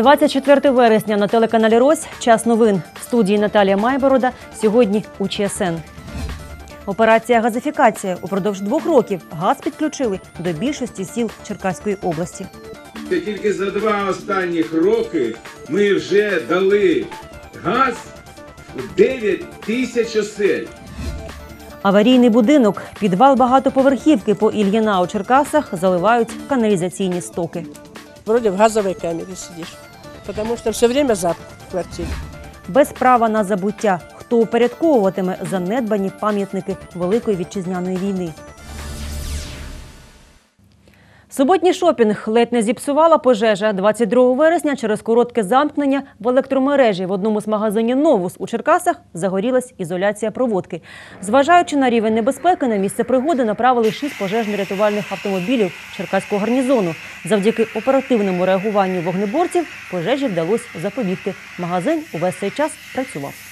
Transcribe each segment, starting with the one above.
24 вересня на телеканалі Рось. Час новин. В студії Наталія Майборода. Сьогодні у ЧСН. Операція газифікація. Упродовж двох років газ підключили до більшості сіл Черкаської області. Тільки за два останніх роки ми вже дали газ в 9 тисяч осель. Аварійний будинок, підвал багатоповерхівки по Ільїна у Черкасах заливають каналізаційні стоки. Вроде в газовой камере сидишь. Потому що все время запах в. Без права на забуття. Хто упорядковуватиме занедбані пам'ятники Великої вітчизняної війни? Суботній шопінг ледь не зіпсувала пожежа 22 вересня через коротке замкнення в електромережі в одному з магазинів Новус у Черкасах загорілась ізоляція проводки. Зважаючи на рівень небезпеки, на місце пригоди направили шість пожежно-рятувальних автомобілів Черкаського гарнізону. Завдяки оперативному реагуванню вогнеборців пожежі вдалося запобігти. Магазин увесь цей час працював.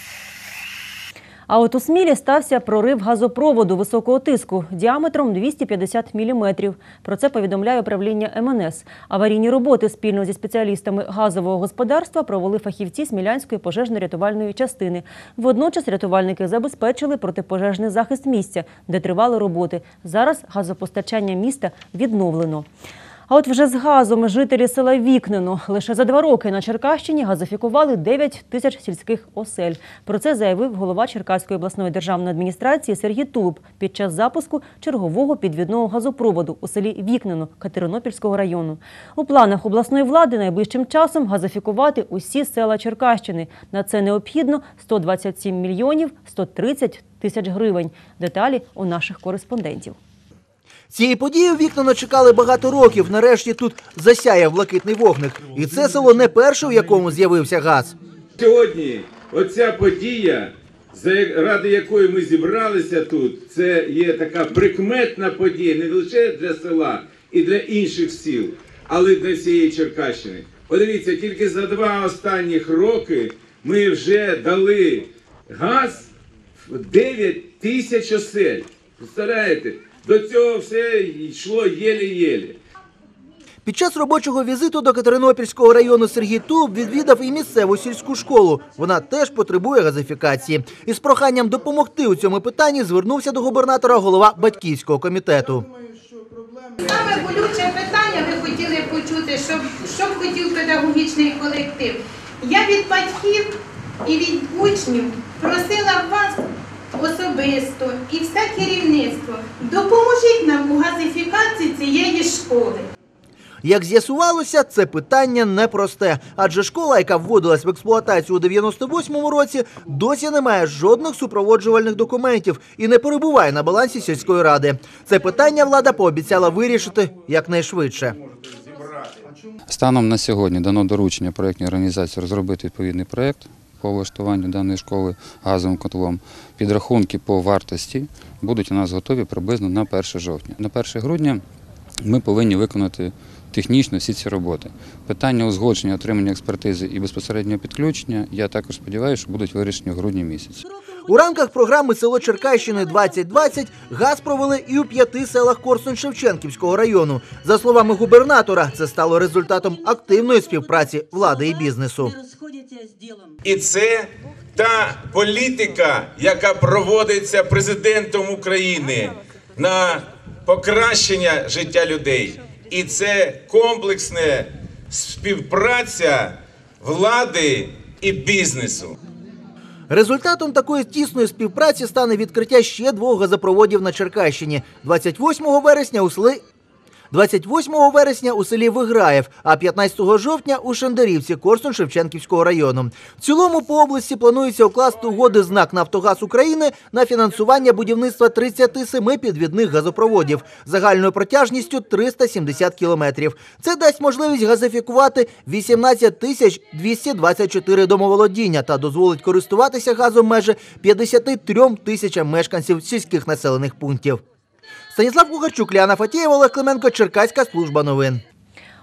А от у Смілі стався прорив газопроводу високого тиску діаметром 250 мм. Про це повідомляє управління МНС. Аварійні роботи спільно зі спеціалістами газового господарства провели фахівці Смілянської пожежно-рятувальної частини. Водночас рятувальники забезпечили протипожежний захист місця, де тривали роботи. Зараз газопостачання міста відновлено. А от вже з газом жителі села Вікнено лише за два роки на Черкащині газифікували 9 тисяч сільських осель. Про це заявив голова Черкаської обласної державної адміністрації Сергій Тулуб під час запуску чергового підвідного газопроводу у селі Вікнено Катеринопільського району. У планах обласної влади найближчим часом газифікувати усі села Черкащини. На це необхідно 127 мільйонів 130 тисяч гривень. Деталі у наших кореспондентів. Цієї події вікна чекали багато років. Нарешті тут засяяв блакитний вогник. І це село не перше, в якому з'явився газ. Сьогодні оця подія, за я- ради якої ми зібралися тут, це є така прикметна подія не лише для села і для інших сіл, але й для всієї Черкащини. Подивіться, тільки за два останніх роки ми вже дали газ в 9 тисяч осель. Представляєте? До цього все йшло єлі-єлі. Під час робочого візиту до Катеринопільського району Сергій Тулуб відвідав і місцеву сільську школу. Вона теж потребує газифікації. Із проханням допомогти у цьому питанні звернувся до губернатора голова батьківського комітету. Саме болюче питання ви хотіли почути, щоб, що б хотів педагогічний колектив. Я від батьків і від учнів просила вас особисто і все керівництво, допоможіть нам у газифікації цієї школи. Як з'ясувалося, це питання непросте, адже школа, яка вводилась в експлуатацію у 98-му році, досі не має жодних супроводжувальних документів і не перебуває на балансі сільської ради. Це питання влада пообіцяла вирішити якнайшвидше. Станом на сьогодні дано доручення проєктній організації розробити відповідний проєкт по влаштуванню даної школи газовим котлом. Підрахунки по вартості будуть у нас готові приблизно на 1 жовтня. На 1 грудня ми повинні виконати технічно всі ці роботи. Питання узгодження, отримання експертизи і безпосереднього підключення, я також сподіваюся, що будуть вирішені в грудні місяці. У рамках програми Село Черкащини 2020 газ провели і у п'яти селах Корсунь-Шевченківського району. За словами губернатора, це стало результатом активної співпраці влади і бізнесу. І це та політика, яка проводиться президентом України на покращення життя людей. І це комплексна співпраця влади і бізнесу. Результатом такої тісної співпраці стане відкриття ще двох газопроводів на Черкащині 28 вересня у селі 28 вересня у селі Виграєв, а 15 жовтня у Шендерівці Корсун-Шевченківського району. В цілому по області планується укласти угоди з НАК «Нафтогаз України» на фінансування будівництва 37 підвідних газопроводів загальною протяжністю 370 кілометрів. Це дасть можливість газифікувати 18 тисяч 224 домоволодіння та дозволить користуватися газом майже 53 тисячам мешканців сільських населених пунктів. Станіслав Кухарчук, Ліана Фатєєва, Олег Клименко, Черкаська служба новин.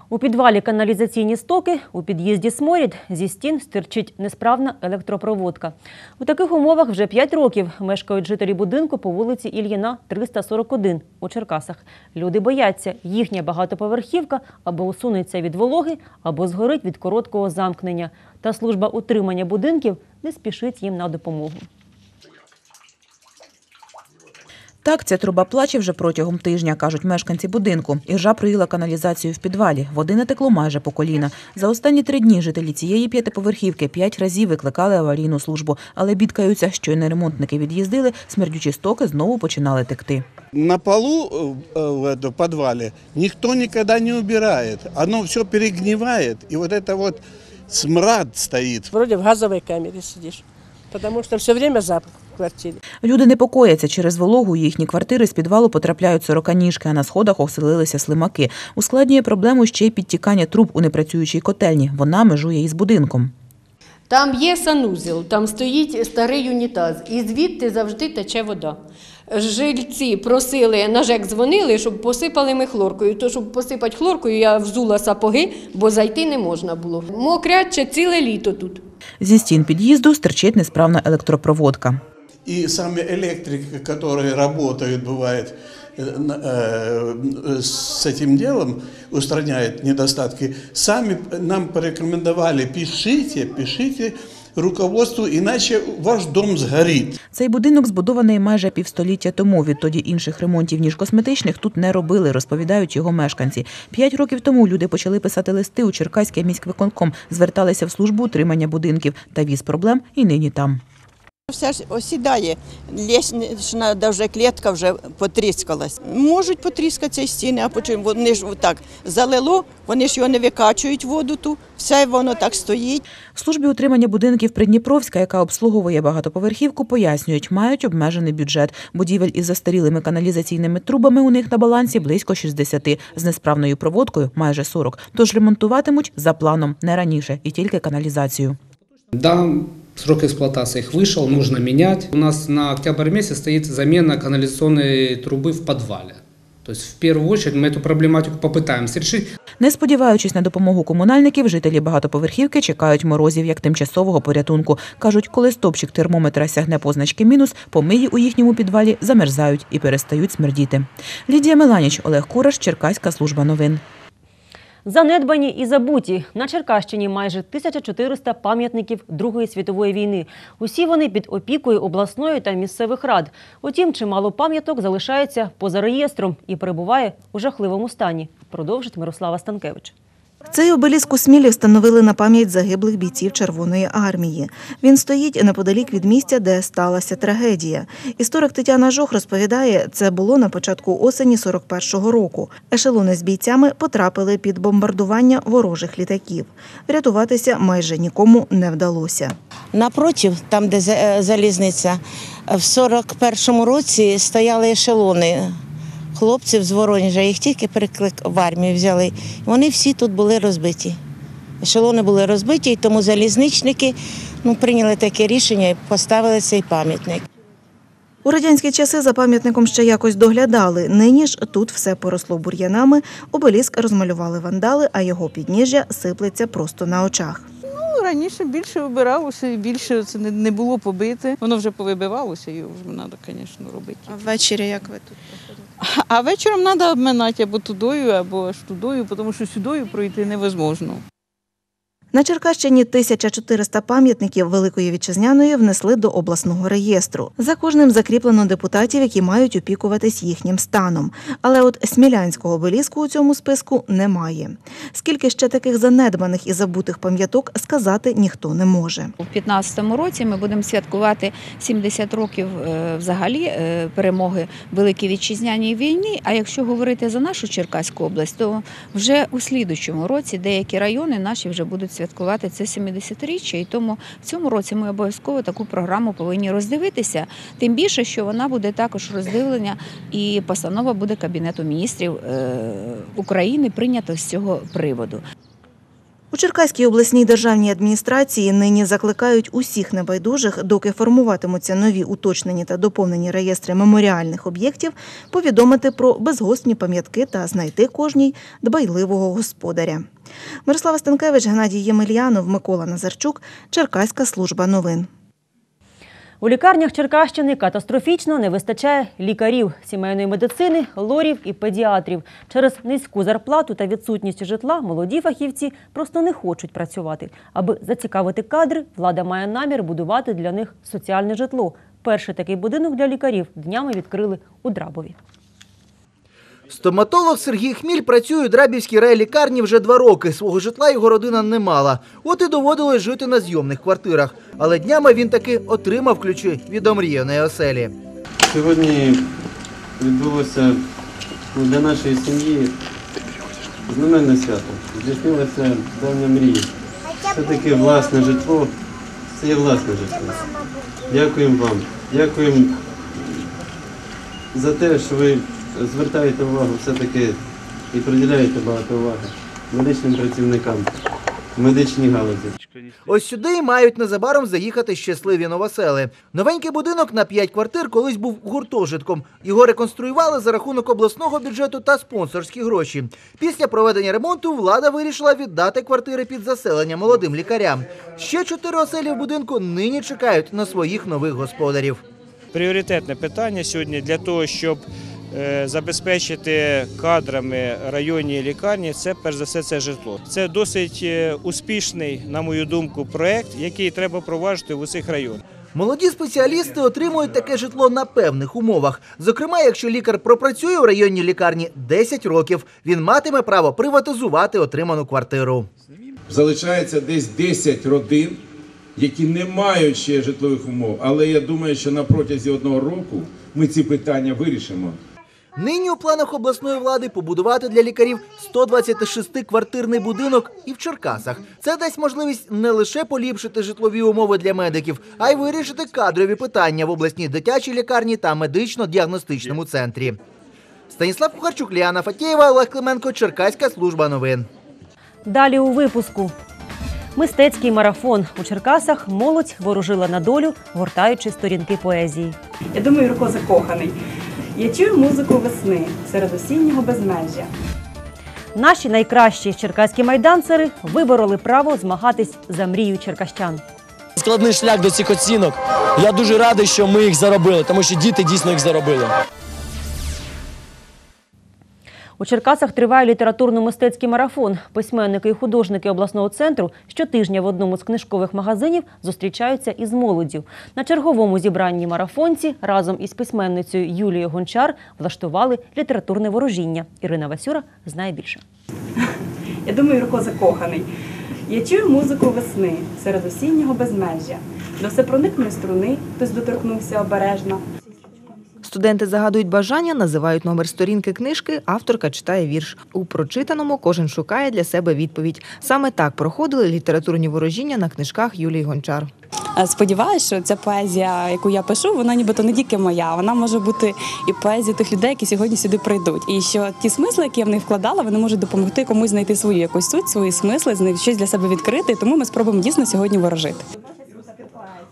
У підвалі каналізаційні стоки, у під'їзді сморід, зі стін стирчить несправна електропроводка. У таких умовах вже 5 років мешкають жителі будинку по вулиці Ільїна, 341 у Черкасах. Люди бояться, їхня багатоповерхівка або усунеться від вологи, або згорить від короткого замкнення. Та служба утримання будинків не спішить їм на допомогу. Так, ця труба плаче вже протягом тижня, кажуть мешканці будинку. Іржа проїла каналізацію в підвалі. Води натекло майже по коліна. За останні три дні жителі цієї п'ятиповерхівки п'ять разів викликали аварійну службу, але бідкаються, що й не ремонтники від'їздили, смердючі стоки знову починали текти. На полу э, э, в этом подвале никто никогда не убирает. Оно все перегнивает, и вот это вот смрад стоит. Вроде в газовой камере сидишь. Потому что все время запах в квартире. Люди непокояться через вологу. У їхні квартири з підвалу потрапляють сороканіжки, а на сходах оселилися слимаки. Ускладнює проблему ще й підтікання труб у непрацюючій котельні. Вона межує із будинком. Там є санузел, там стоїть старий унітаз, і звідти завжди тече вода. Жильці просили, на ЖЕК дзвонили, щоб посипали ми хлоркою. То, щоб посипати хлоркою, я взула сапоги, бо зайти не можна було. Мокряче ціле літо тут. Зі стін під'їзду стирчить несправна електропроводка. И сами электрики, которые работают, бывает, э, на- э, с этим делом, устраняют недостатки, сами нам порекомендовали, пишите, пишите руководству, іначе ваш дом згоріть. Цей будинок збудований майже півстоліття тому. Відтоді інших ремонтів ніж косметичних тут не робили, розповідають його мешканці. П'ять років тому люди почали писати листи у Черкаське міськвиконком, зверталися в службу утримання будинків та віз проблем і нині там. Все ж осідає, лісна даже клітка вже потріскалась. Можуть потріскатися і стіни, а потім вони ж так залило, вони ж його не викачують воду ту, все воно так стоїть. В службі утримання будинків Придніпровська, яка обслуговує багатоповерхівку, пояснюють, мають обмежений бюджет. Будівель із застарілими каналізаційними трубами у них на балансі близько 60, з несправною проводкою майже 40. Тож ремонтуватимуть за планом не раніше і тільки каналізацію. Да, срок эксплуатации их вышел, нужно менять. У нас на октябрь месяц стоит замена канализационной трубы в подвале. То есть в первую очередь мы эту проблематику попытаемся решить. Не сподіваючись на допомогу комунальників, жителі багатоповерхівки чекають морозів як тимчасового порятунку. Кажуть, коли стопчик термометра сягне позначки мінус, помиї у їхньому підвалі замерзають і перестають смердіти. Лідія Меланіч, Олег Кураш, Черкаська служба новин. Занедбані і забуті. На Черкащині майже 1400 пам'ятників Другої світової війни. Усі вони під опікою обласної та місцевих рад. Утім, чимало пам'яток залишається поза реєстром і перебуває у жахливому стані. Продовжить Мирослава Станкевич. Цей обеліск у Смілі встановили на пам'ять загиблих бійців Червоної армії. Він стоїть неподалік від місця, де сталася трагедія. Історик Тетяна Жох розповідає, це було на початку осені 41-го року. Ешелони з бійцями потрапили під бомбардування ворожих літаків. Врятуватися майже нікому не вдалося. Напротив, там, де е, залізниця, в 41-му році стояли ешелони хлопців з Воронежа. Їх тільки переклик в армію взяли. Вони всі тут були розбиті. Ешелони були розбиті, і тому залізничники ну, прийняли таке рішення і поставили цей пам'ятник. У радянські часи за пам'ятником ще якось доглядали. Нині ж тут все поросло бур'янами, обеліск розмалювали вандали, а його підніжжя сиплеться просто на очах. Ну, раніше більше вибиралося і більше це не, не було побите. Воно вже повибивалося, його вже треба, звісно, робити. А ввечері як ви тут? А вечором треба обминати або тудою, або аж тудою, тому що сюдою пройти невозможно. На Черкащині 1400 пам'ятників Великої Вітчизняної внесли до обласного реєстру. За кожним закріплено депутатів, які мають опікуватись їхнім станом. Але от смілянського обеліску у цьому списку немає. Скільки ще таких занедбаних і забутих пам'яток сказати ніхто не може. У 2015 році ми будемо святкувати 70 років е, взагалі е, перемоги Великій Вітчизняній війні. А якщо говорити за нашу Черкаську область, то вже у слідучому році деякі райони наші вже будуть святкувати це 70-річчя. І тому в цьому році ми обов'язково таку програму повинні роздивитися. Тим більше, що вона буде також роздивлена, і постанова буде Кабінету міністрів е, України прийнята з цього приводу. Черкаській обласній державній адміністрації нині закликають усіх небайдужих, доки формуватимуться нові уточнені та доповнені реєстри меморіальних об'єктів, повідомити про безгостні пам'ятки та знайти кожній дбайливого господаря. Мирослава Станкевич, Геннадій Ємельянов, Микола Назарчук, Черкаська служба новин. У лікарнях Черкащини катастрофічно не вистачає лікарів сімейної медицини, лорів і педіатрів. Через низьку зарплату та відсутність житла молоді фахівці просто не хочуть працювати. Аби зацікавити кадри, влада має намір будувати для них соціальне житло. Перший такий будинок для лікарів днями відкрили у Драбові. Стоматолог Сергій Хміль працює у Драбівській райлікарні вже два роки. Свого житла його родина не мала. От і доводилось жити на зйомних квартирах. Але днями він таки отримав ключі від омріяної оселі. Сьогодні відбулося для нашої сім'ї знаменне свято. Здійснилася давня мрія. Все-таки власне житло, це є власне житло. Дякуємо вам. Дякуємо за те, що ви звертаєте увагу все-таки і приділяєте багато уваги медичним працівникам, медичній галузі. Ось сюди мають незабаром заїхати щасливі новосели. Новенький будинок на 5 квартир колись був гуртожитком. Його реконструювали за рахунок обласного бюджету та спонсорські гроші. Після проведення ремонту влада вирішила віддати квартири під заселення молодим лікарям. Ще чотири оселі в будинку нині чекають на своїх нових господарів. Пріоритетне питання сьогодні для того, щоб забезпечити кадрами районні лікарні, це перш за все це житло. Це досить е, успішний, на мою думку, проект, який треба проваджувати в усіх районах. Молоді спеціалісти отримують таке житло на певних умовах. Зокрема, якщо лікар пропрацює у районній лікарні 10 років, він матиме право приватизувати отриману квартиру. Залишається десь 10 родин, які не мають ще житлових умов. Але я думаю, що на протязі одного року ми ці питання вирішимо. Нині у планах обласної влади побудувати для лікарів 126-квартирний будинок і в Черкасах. Це дасть можливість не лише поліпшити житлові умови для медиків, а й вирішити кадрові питання в обласній дитячій лікарні та медично-діагностичному центрі. Станіслав Кухарчук, Ліана Фатєєва, Олег Клименко, Черкаська служба новин. Далі у випуску. Мистецький марафон у Черкасах молодь ворожила на долю, гортаючи сторінки поезії. Я думаю, Юрко закоханий. Я чую музику весни серед осіннього безмежжя. Наші найкращі черкаські майданцери вибороли право змагатись за мрію черкащан. Складний шлях до цих оцінок. Я дуже радий, що ми їх заробили, тому що діти дійсно їх заробили. У Черкасах триває літературно-мистецький марафон. Письменники і художники обласного центру щотижня в одному з книжкових магазинів зустрічаються із молоддю. На черговому зібранні марафонці разом із письменницею Юлією Гончар влаштували літературне ворожіння. Ірина Васюра знає більше. Я думаю, Юрко закоханий. Я чую музику весни серед осіннього безмежжя. До всепроникної струни хтось доторкнувся обережно. Студенти загадують бажання, називають номер сторінки книжки, авторка читає вірш. У прочитаному кожен шукає для себе відповідь. Саме так проходили літературні ворожіння на книжках Юлії Гончар. Сподіваюся, що ця поезія, яку я пишу, вона нібито не тільки моя, вона може бути і поезія тих людей, які сьогодні сюди прийдуть. І що ті смисли, які я в них вкладала, вони можуть допомогти комусь знайти свою якусь суть, свої смисли, щось для себе відкрити. Тому ми спробуємо дійсно сьогодні ворожити.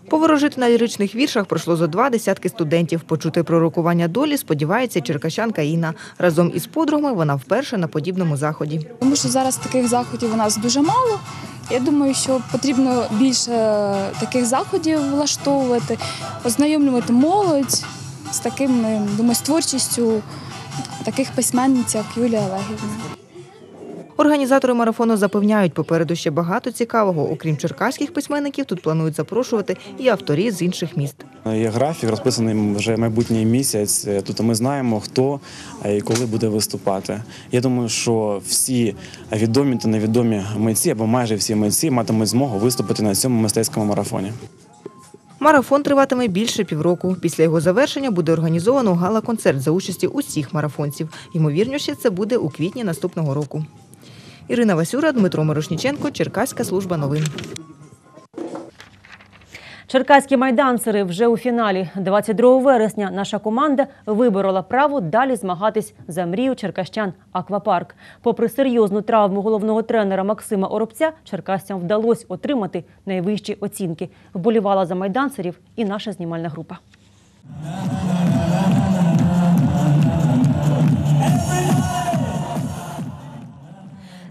Поворожити на ліричних віршах пройшло зо два десятки студентів. Почути пророкування долі сподівається черкащанка Інна. Разом із подругами вона вперше на подібному заході. Тому що зараз таких заходів у нас дуже мало. Я думаю, що потрібно більше таких заходів влаштовувати, ознайомлювати молодь з таким, е, думаю, з творчістю таких письменниць, як Юлія Олегівна. Організатори марафону запевняють, попереду ще багато цікавого. Окрім черкаських письменників, тут планують запрошувати і авторів з інших міст. Є графік, розписаний вже майбутній місяць. Тобто ми знаємо, хто і коли буде виступати. Я думаю, що всі відомі та невідомі митці або майже всі митці матимуть змогу виступити на цьому мистецькому марафоні. Марафон триватиме більше півроку. Після його завершення буде організовано гала-концерт за участі усіх марафонців. Ймовірніше, це буде у квітні наступного року. Ірина Васюра, Дмитро Мирошніченко, Черкаська служба новин. Черкаські майданцери вже у фіналі. 22 вересня наша команда виборола право далі змагатись за мрію черкащан Аквапарк. Попри серйозну травму головного тренера Максима Оробця, черкасцям вдалося отримати найвищі оцінки. Вболівала за майданцерів і наша знімальна група.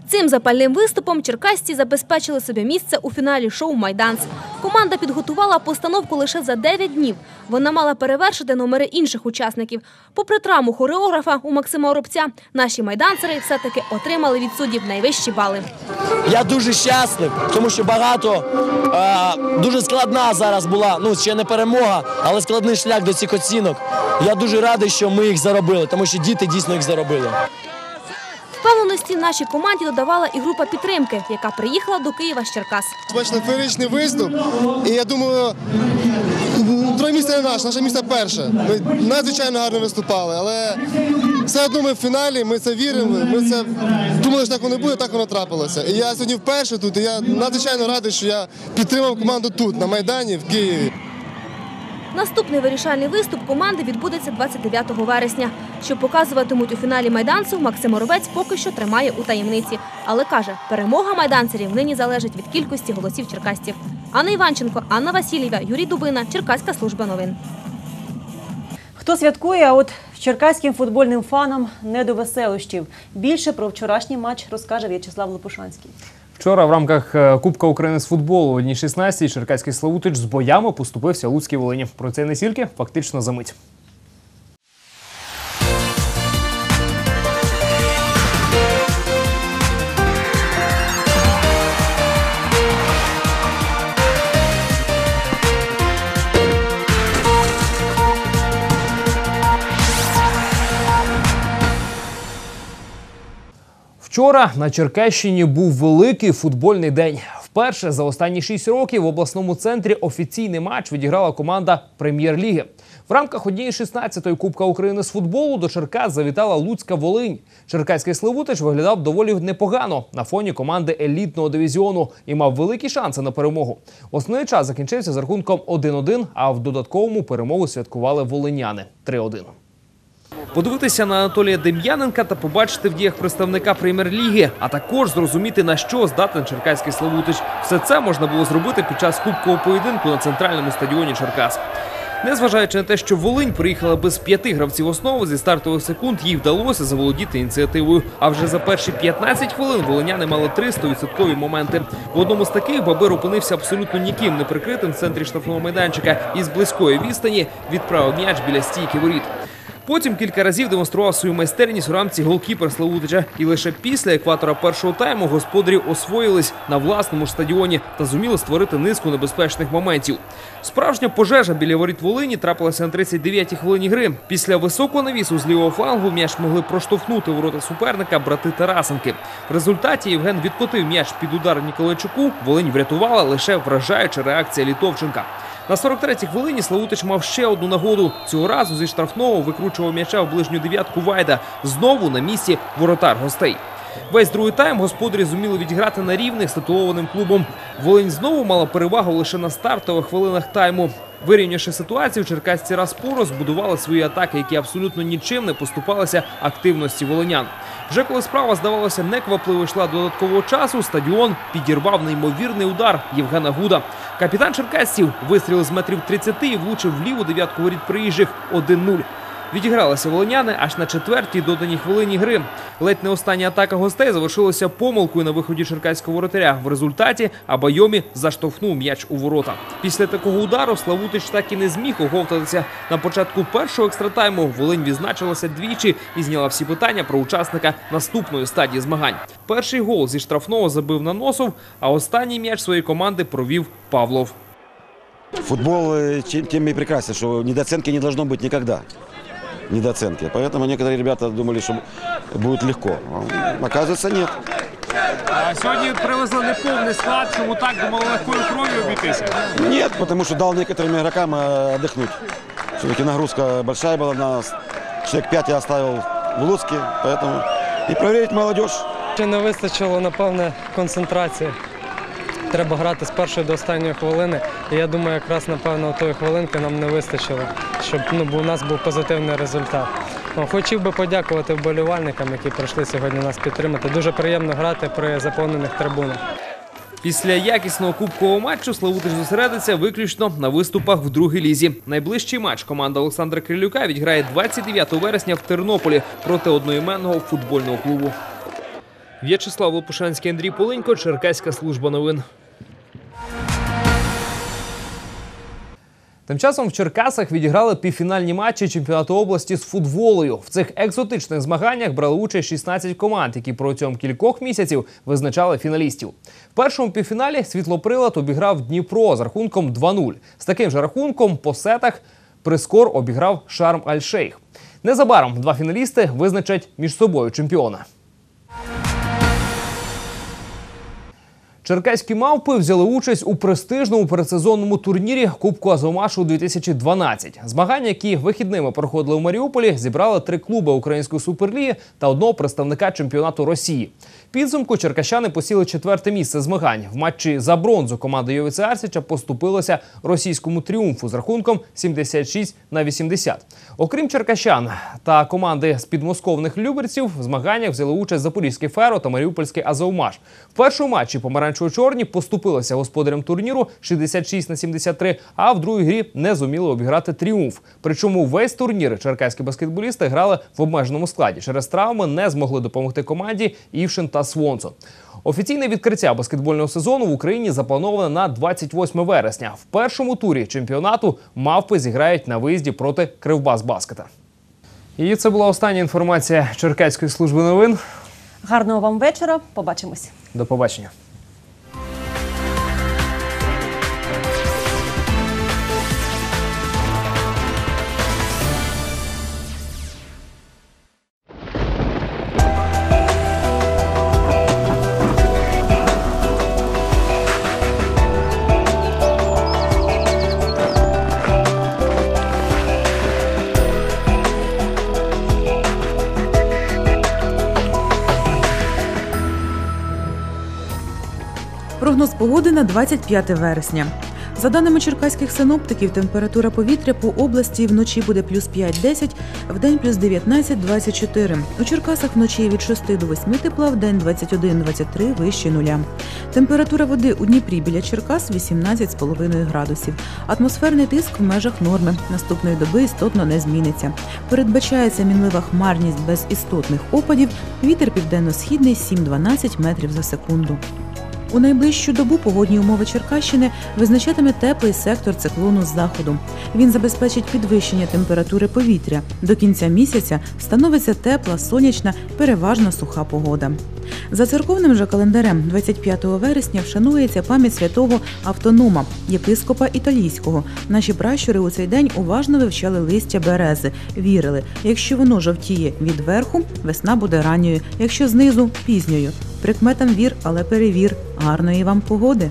Цим запальним виступом черкасці забезпечили собі місце у фіналі шоу Майданс. Команда підготувала постановку лише за 9 днів. Вона мала перевершити номери інших учасників. Попри травму хореографа у Максима Оробця, наші майданцери все-таки отримали від суддів найвищі бали. Я дуже щасливий, тому що багато е, дуже складна зараз була. Ну ще не перемога, але складний шлях до цих оцінок. Я дуже радий, що ми їх заробили, тому що діти дійсно їх заробили. Впевненості нашій команді додавала і група підтримки, яка приїхала до Києва з Черкас. Бачили феєричний виступ, і я думаю, друге місце не наше, наше місце перше. Ми надзвичайно гарно виступали, але все одно ми в фіналі, ми це віримо. Ми це думали, що так воно буде, так воно трапилося. І я сьогодні вперше тут, і я надзвичайно радий, що я підтримав команду тут, на Майдані, в Києві. Наступний вирішальний виступ команди відбудеться 29 вересня. Що показуватимуть у фіналі майданцю, Максим Оробець поки що тримає у таємниці. Але каже, перемога майданцерів нині залежить від кількості голосів черкасців. Анна Іванченко, Анна Васильєва, Юрій Дубина, Черкаська служба новин. Хто святкує, а от черкаським футбольним фанам не до веселощів. Більше про вчорашній матч розкаже В'ячеслав Лопушанський. Вчора в рамках е, Кубка України з футболу у 1-16 Черкаський Славутич з боями поступився Луцькій Волині. Про це не тільки, фактично за мить. Вчора на Черкащині був великий футбольний день. Вперше за останні шість років в обласному центрі офіційний матч відіграла команда прем'єр-ліги. В рамках однієї 16-ї Кубка України з футболу до Черкас завітала Луцька Волинь. Черкаський Славутич виглядав доволі непогано на фоні команди елітного дивізіону і мав великі шанси на перемогу. Основний час закінчився з рахунком 1-1, а в додатковому перемогу святкували волиняни 3-1. Подивитися на Анатолія Дем'яненка та побачити в діях представника прем'єр-ліги, а також зрозуміти на що здатен черкаський Славутич. Все це можна було зробити під час кубкового поєдинку на центральному стадіоні Черкас. Незважаючи на те, що Волинь приїхала без п'яти гравців основи, зі стартових секунд їй вдалося заволодіти ініціативою. А вже за перші 15 хвилин волиняни мали 300% моменти. В одному з таких Бабир опинився абсолютно ніким не прикритим в центрі штрафного майданчика і з близької відстані відправив м'яч біля стійки воріт. Потім кілька разів демонстрував свою майстерність у рамці голкіпер Славутича. І лише після екватора першого тайму господарі освоїлись на власному ж стадіоні та зуміли створити низку небезпечних моментів. Справжня пожежа біля воріт Волині трапилася на 39-й хвилині гри. Після високого навісу з лівого флангу м'яч могли проштовхнути ворота суперника брати Тарасенки. В результаті Євген відкотив м'яч під удар Ніколайчуку. Волинь врятувала лише вражаюча реакція Літовченка. На 43-й хвилині Славутич мав ще одну нагоду. Цього разу зі штрафного викручував м'яча в ближню дев'ятку Вайда. Знову на місці воротар гостей. Весь другий тайм господарі зуміли відіграти на рівних з титулованим клубом. Волинь знову мала перевагу лише на стартових хвилинах тайму. Вирівнявши ситуацію, черкасці раз по раз збудували свої атаки, які абсолютно нічим не поступалися активності волинян. Вже коли справа здавалося неквапливо йшла додаткового часу, стадіон підірвав неймовірний удар Євгена Гуда. Капітан черкасців вистрілив з метрів 30 і влучив в ліву дев'ятку воріт приїжджих 1-0. Відігралися волоняни аж на четвертій доданій хвилині гри. Ледь не остання атака гостей завершилася помилкою на виході черкаського воротаря. В результаті Абайомі заштовхнув м'яч у ворота. Після такого удару Славутич так і не зміг оговтатися. На початку першого екстратайму Волинь відзначилася двічі і зняла всі питання про учасника наступної стадії змагань. Перший гол зі штрафного забив на носов, а останній м'яч своєї команди провів Павлов. Футбол э, чем- тем и прекрасен, что недооценки не должно быть никогда Недооценки. Поэтому некоторые ребята думали, что будет легко. А Оказывается, нет. Сьогодні привезли неповний склад, чому так думали легкою кров'ю обійтися. Нет, потому что дал некоторым игрокам э, отдохнуть. Все-таки нагрузка большая была на нас. Человек 5 я оставил в Луцке, поэтому и проверить молодежь. Ще не вистачило, напевне, концентрації. треба грати з першої до останньої хвилини. І я думаю, якраз напевно тої хвилинки нам не вистачило, щоб ну, у нас був позитивний результат. Хотів би подякувати вболівальникам, які прийшли сьогодні нас підтримати. Дуже приємно грати при заповнених трибунах. Після якісного кубкового матчу Славутич зосередиться виключно на виступах в другій лізі. Найближчий матч команда Олександра Крилюка відграє 29 вересня в Тернополі проти одноіменного футбольного клубу. В'ячеслав Лопушанський, Андрій Поленько, Черкаська служба новин. Тим часом в Черкасах відіграли півфінальні матчі чемпіонату області з футболою. В цих екзотичних змаганнях брали участь 16 команд, які протягом кількох місяців визначали фіналістів. В першому півфіналі світлоприлад обіграв Дніпро з рахунком 2-0. З таким же рахунком по сетах прискор обіграв Шарм Аль-Шейх. Незабаром два фіналісти визначать між собою чемпіона. Черкаські мавпи взяли участь у престижному передсезонному турнірі Кубку Азовмашу 2012. Змагання, які вихідними проходили у Маріуполі, зібрали три клуби української суперліги та одного представника чемпіонату Росії. Підсумку черкащани посіли четверте місце змагань. В матчі за бронзу команда Йовице Арсіча поступилася російському тріумфу з рахунком 76 на 80. Окрім черкащан та команди з підмосковних люберців, в змаганнях взяли участь Запорізький Феро та Маріупольський Азовмаш. В першому матчі помаранчево-чорні поступилися господарям турніру 66 на 73, а в другій грі не зуміли обіграти тріумф. Причому весь турнір черкаські баскетболісти грали в обмеженому складі. Через травми не змогли допомогти команді Івшин та Свонцо. Офіційне відкриття баскетбольного сезону в Україні заплановане на 28 вересня. В першому турі чемпіонату мавпи зіграють на виїзді проти Кривбас Баскета. І це була остання інформація Черкаської служби новин. Гарного вам вечора. Побачимось. До побачення. Погоди на 25 вересня. За даними черкаських синоптиків, температура повітря по області вночі буде плюс 5-10, вдень плюс 19-24. У Черкасах вночі від 6 до 8 тепла, вдень 21-23 вище нуля. Температура води у Дніпрі біля Черкас 18,5 градусів. Атмосферний тиск в межах норми. Наступної доби істотно не зміниться. Передбачається мінлива хмарність без істотних опадів. Вітер південно-східний 7-12 метрів за секунду. У найближчу добу погодні умови Черкащини визначатиме теплий сектор циклону з заходу. Він забезпечить підвищення температури повітря. До кінця місяця встановиться тепла, сонячна, переважно суха погода. За церковним же календарем, 25 вересня, вшанується пам'ять святого автонома, єпископа італійського. Наші пращури у цей день уважно вивчали листя берези, вірили, якщо воно жовтіє від верху, весна буде ранньою, якщо знизу пізньою. Прикметам вір, але перевір. Гарної вам погоди!